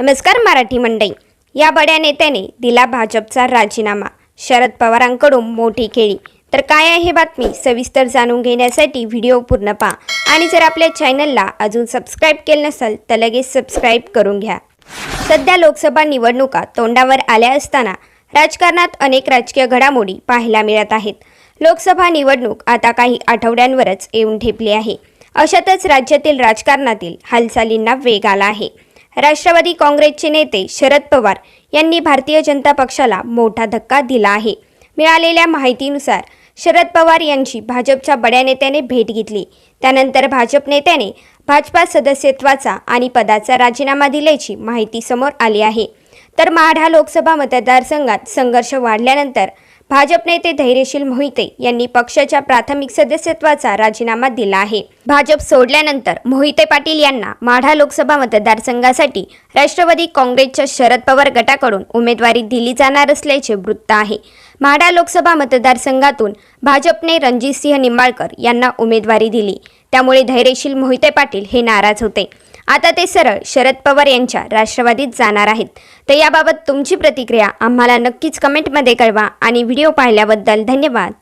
नमस्कार मराठी मंडई या बड्या नेत्याने दिला भाजपचा राजीनामा. शरद पवारांकडून मोठी खेळी. तर काय आहे बातमी? सविस्तर जाणून घेण्यासाठी व्हिडिओ पूर्ण पहा. आणि जर आपल्या चॅनलला अजून सबस्क्राईब केलं नसेल तर लगेच सबस्क्राईब करून घ्या. सध्या लोकसभा निवडणुका तोंडावर आल्या असताना राजकारणात अनेक राजकीय घडामोडी पाहायला मिळत आहेत. लोकसभा निवडणूक आता काही आठवड्यांवरच येऊन ठेपली आहे. अशातच राज्यातील राजकारणातील हालचालींना वेग आला आहे. राष्ट्रवादी काँग्रेसचे नेते शरद पवार यांनी भारतीय जनता पक्षाला मोठा धक्का दिला आहे. मिळालेल्या माहितीनुसार शरद पवार यांची भाजपच्या बड्या नेत्याने भेट घेतली. त्यानंतर भाजप नेत्याने भाजपा सदस्यत्वाचा आणि पदाचा राजीनामा दिल्याची माहिती समोर आली आहे. तर माढा लोकसभा मतदारसंघात संघर्ष वाढल्यानंतर भाजप नेते धैर्यशील मोहिते यांनी पक्षाच्या प्राथमिक सदस्यत्वाचा राजीनामा दिला आहे. भाजप सोडल्यानंतर मोहिते पाटील यांना माढा लोकसभा मतदारसंघासाठी राष्ट्रवादी काँग्रेसच्या शरद पवार गटाकडून उमेदवारी दिली जाणार असल्याचे वृत्त आहे. माढा लोकसभा मतदारसंघातून भाजपने रणजितसिंह निंबाळकर यांना उमेदवारी दिली. त्यामुळे धैर्यशील मोहिते पाटील हे नाराज होते. आता ते सरळ शरद पवार यांच्या राष्ट्रवादीत जाणार आहेत. तर याबाबत तुमची प्रतिक्रिया आम्हाला नक्कीच कमेंटमध्ये कळवा आणि व्हिडिओ पाहिल्याबद्दल धन्यवाद.